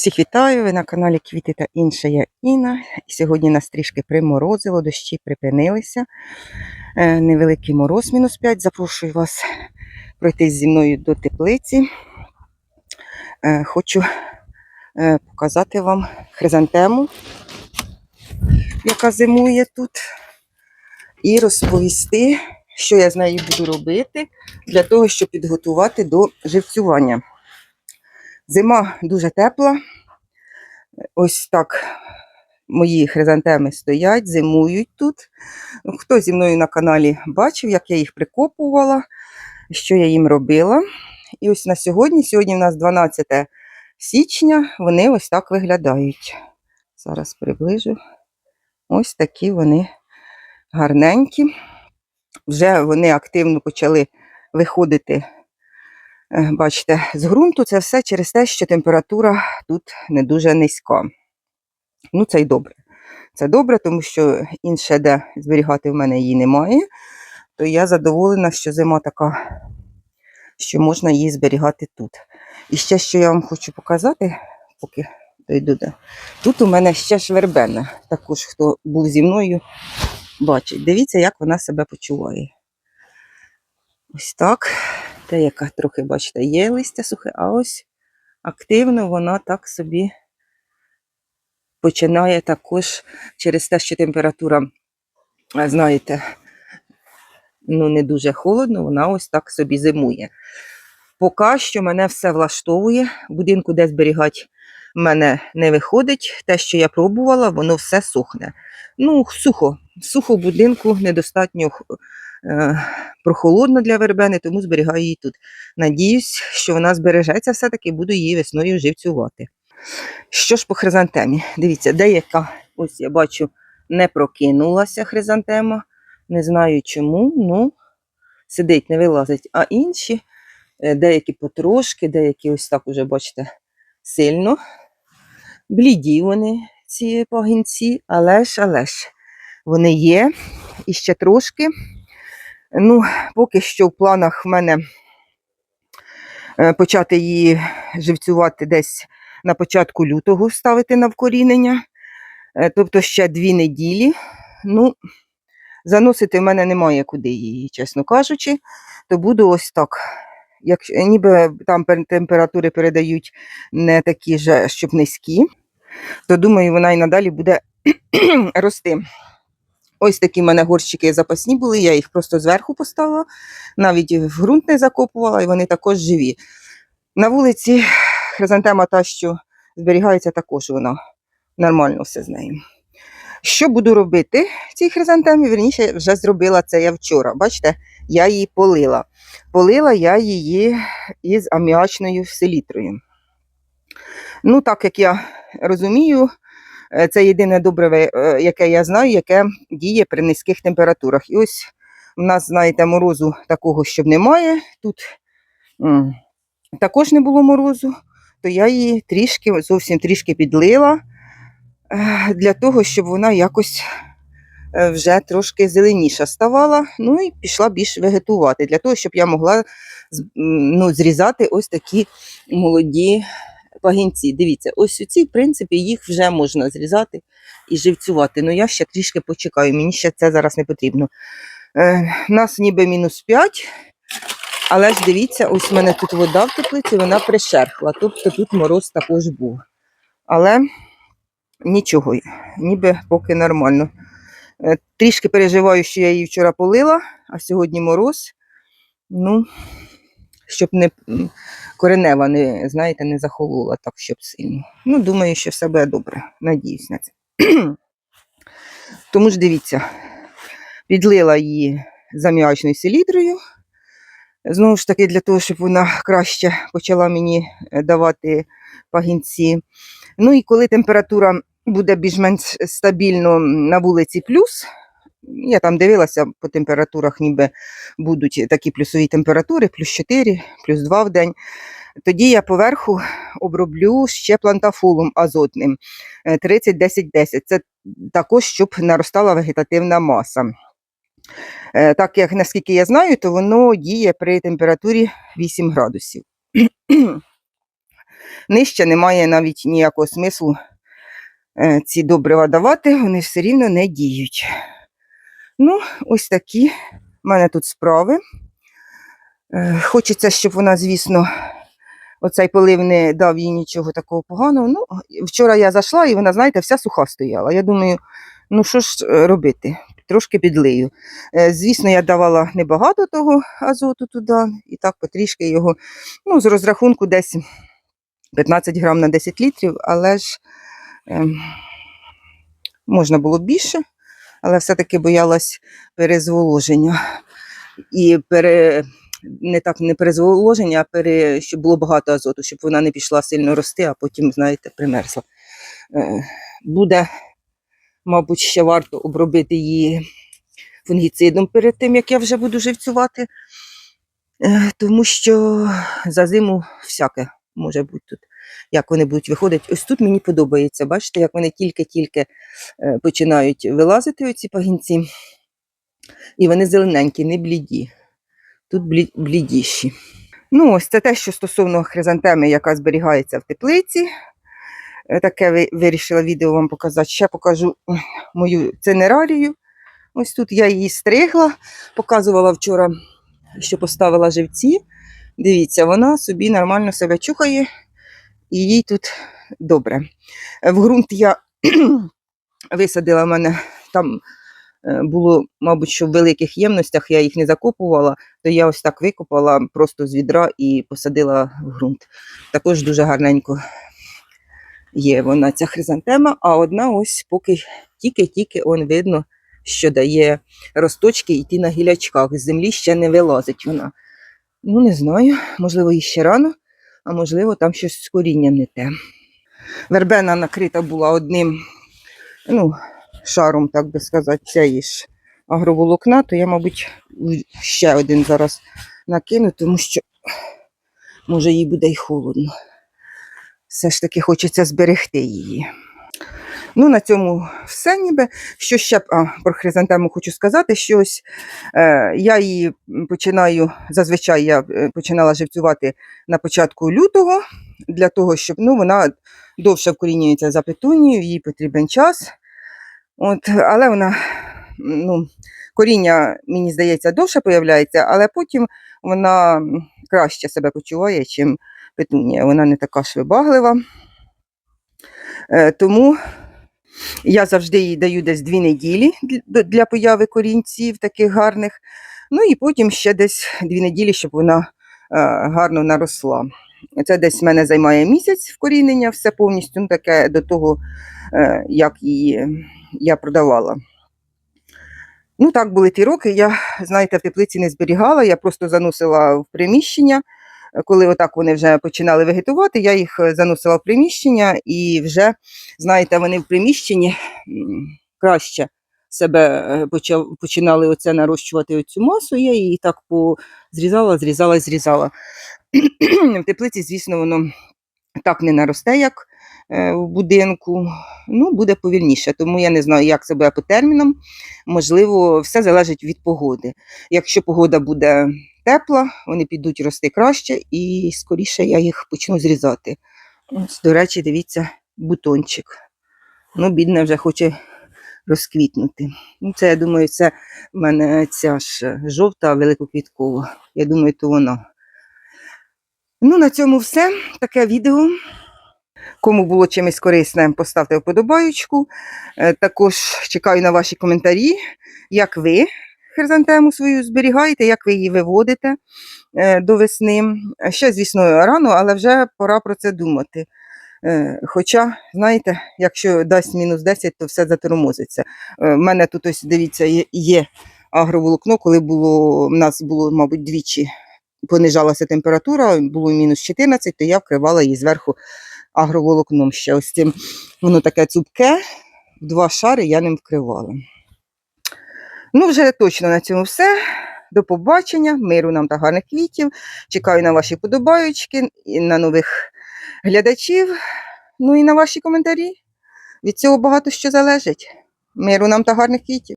Всіх вітаю! Ви на каналі Квіти та інше я Інна. Сьогодні нас трішки приморозило, дощі припинилися. Е, Невеликий мороз, мінус 5. Запрошую вас пройти зі мною до теплиці. Е, Хочу е, показати вам хризантему, яка зимує тут, і розповісти, що я з нею буду робити для того, щоб підготувати до живцювання. Зима дуже тепла. Ось так мої хризантеми стоять, зимують тут. Хто зі мною на каналі бачив, як я їх прикопувала, що я їм робила. І ось на сьогодні, сьогодні в нас 12 січня, вони ось так виглядають. Зараз приближу. Ось такі вони гарненькі. Вже вони активно почали виходити Бачите, з ґрунту це все через те, що температура тут не дуже низька. Ну, це й добре. Це добре, тому що інше, де зберігати в мене її немає, то я задоволена, що зима така, що можна її зберігати тут. І ще, що я вам хочу показати, поки дойду до. Тут у мене ще ж вербена. Також, хто був зі мною, бачить. Дивіться, як вона себе почуває. Ось так. Те, яка трохи, бачите, є листя сухе, а ось активно вона так собі починає також через те, що температура, знаєте, ну не дуже холодно, вона ось так собі зимує. Поки що мене все влаштовує. Будинку, де зберігати, в мене не виходить. Те, що я пробувала, воно все сухне. Ну, сухо. Сухо в будинку недостатньо е, прохолодно для вербени, тому зберігаю її тут. Надіюсь, що вона збережеться все-таки, буду її весною живцювати. Що ж по хризантемі? Дивіться, деяка, ось я бачу, не прокинулася хризантема. Не знаю чому, ну сидить, не вилазить. А інші, е, деякі потрошки, деякі ось так уже, бачите, сильно. Бліді вони, ці пагінці, але ж, але ж, вони є. І ще трошки. Ну, поки що в планах в мене е, почати її живцювати десь на початку лютого ставити на вкорінення. Е, Тобто ще дві неділі. Ну, заносити в мене немає куди її, чесно кажучи, то буду ось так. Як, ніби там температури передають не такі ж, щоб низькі, то думаю, вона і надалі буде рости. Ось такі в мене горщики запасні були, я їх просто зверху поставила, навіть в ґрунт не закопувала, і вони також живі. На вулиці хризантема та, що зберігається, також вона нормально все з нею. Що буду робити цій хризантемі? Верніше, вже зробила це я вчора. Бачите, я її полила. Полила я її із аміачною селітрою. Ну, так як я розумію, е, це єдине добре, е, яке я знаю, яке діє при низьких температурах. І ось у нас, знаєте, морозу такого, щоб немає. Тут м, також не було морозу, то я її трішки, зовсім трішки підлила е, для того, щоб вона якось вже трошки зеленіша ставала, ну і пішла більш вегетувати, для того, щоб я могла ну, зрізати ось такі молоді пагінці. Дивіться, ось ці, в принципі, їх вже можна зрізати і живцювати. Ну я ще трішки почекаю, мені ще це зараз не потрібно. Е, нас ніби мінус 5, але ж дивіться, ось в мене тут вода в теплиці, вона пришерхла, тобто тут мороз також був. Але нічого, ніби поки нормально. Е, Трішки переживаю, що я її вчора полила, а сьогодні мороз. Ну, щоб не коренева не, знаєте, не захолола так, щоб сильно. Ну, думаю, що все буде добре. Надіюсь на це. Тому ж дивіться, підлила її зам'ячною селітрою. Знову ж таки, для того, щоб вона краще почала мені е, давати пагінці. Ну і коли температура буде більш-менш стабільно на вулиці плюс, я там дивилася по температурах, ніби будуть такі плюсові температури, плюс 4, плюс 2 в день. Тоді я поверху оброблю ще плантафолом азотним е, 30-10-10. Це також, щоб наростала вегетативна маса. Е, Так як наскільки я знаю, то воно діє при температурі 8 градусів. нижче немає навіть ніякого смислу е, ці добрива давати, вони все рівно не діють. Ну, ось такі в мене тут справи. Е, Хочеться, щоб вона, звісно, оцей полив не дав їй нічого такого поганого. Ну, вчора я зайшла і вона, знаєте, вся суха стояла. Я думаю, ну що ж е, робити? Трошки підлию. Е, Звісно, я давала небагато того азоту туди, і так потрішки його, ну, з розрахунку десь 15 грам на 10 літрів, але ж ем, можна було більше, але все-таки боялась перезволоження. І пере, не так не перезволоження, а пере, щоб було багато азоту, щоб вона не пішла сильно рости, а потім, знаєте, примерзла. Е, буде, мабуть, ще варто обробити її фунгіцидом перед тим, як я вже буду живцювати, Е, тому що за зиму всяке може бути тут, як вони будуть виходити. Ось тут мені подобається. Бачите, як вони тільки-тільки е, починають вилазити, оці пагінці, і вони зелененькі, не бліді. Тут блідіші. Ну, ось це те, що стосовно хризантеми, яка зберігається в теплиці. Е, Таке вирішила відео вам показати. Ще покажу мою цинерарію. Ось тут я її стригла, показувала вчора, що поставила живці. Дивіться, вона собі нормально себе чухає, і їй тут добре. Е, В ґрунт я висадила в мене там е, було, мабуть, що в великих ємностях я їх не закопувала, то я ось так викопала просто з відра і посадила в ґрунт. Також дуже гарненько є вона ця хризантема, а одна ось поки тільки-тільки он видно, що дає росточки йти на гілячках. З землі ще не вилазить вона. Ну, не знаю, можливо, і ще рано, а можливо, там щось з корінням не те. Вербена накрита була одним ну, шаром, так би сказати, цієї ж агроволокна, то я, мабуть, ще один зараз накину, тому що може їй буде й холодно. Все ж таки хочеться зберегти її. Ну, на цьому все ніби. Що ще а, про хризантему хочу сказати, що ось е, я її починаю, зазвичай я е, починала живцювати на початку лютого, для того, щоб ну, вона довше вкорінюється за петунією, їй потрібен час. От, але вона, ну, коріння, мені здається, довше появляється, але потім вона краще себе почуває, ніж петунія. Вона не така ж вибаглива. Е, тому я завжди їй даю десь дві неділі для- появи корінців таких гарних. Ну і потім ще десь дві неділі, щоб вона е, гарно наросла. Це десь в мене займає місяць вкорінення, все повністю ну, таке до того, е, як її я продавала. Ну, так були ті роки. Я, знаєте, в теплиці не зберігала, я просто заносила в приміщення. Коли отак вони вже починали вегетувати, я їх е, заносила в приміщення і вже, знаєте, вони в приміщенні краще себе е, починали оце нарощувати оцю масу. Я її так зрізала, зрізала, зрізала. в теплиці, звісно, воно так не наросте, як е, в будинку. Ну, буде повільніше. Тому я не знаю, як це буде по термінам. Можливо, все залежить від погоди. Якщо погода буде тепла, вони підуть рости краще, і скоріше я їх почну зрізати. Ось, до речі, дивіться, бутончик. Ну, бідне вже хоче розквітнути. Ну, це, я думаю, це в мене ця ж е, жовта великоквіткова. Я думаю, то вона. Ну, на цьому все. Таке відео. Кому було чимось корисне, поставте вподобаючку. Е, Також чекаю на ваші коментарі, як ви хризантему свою зберігаєте, як ви її виводите е, до весни. Е, Ще, звісно, рано, але вже пора про це думати. Е, Хоча, знаєте, якщо дасть мінус 10, то все затормозиться. У мене тут ось, дивіться, є, агроволокно, коли було, в нас було, мабуть, двічі понижалася температура, було мінус 14, то я вкривала її зверху агроволокном ще ось цим. Воно таке цупке, два шари я ним вкривала. Ну, вже точно на цьому все. До побачення, миру нам та гарних квітів. Чекаю на ваші подобаючки, на нових глядачів, ну і на ваші коментарі. Від цього багато що залежить. Миру нам та гарних квітів.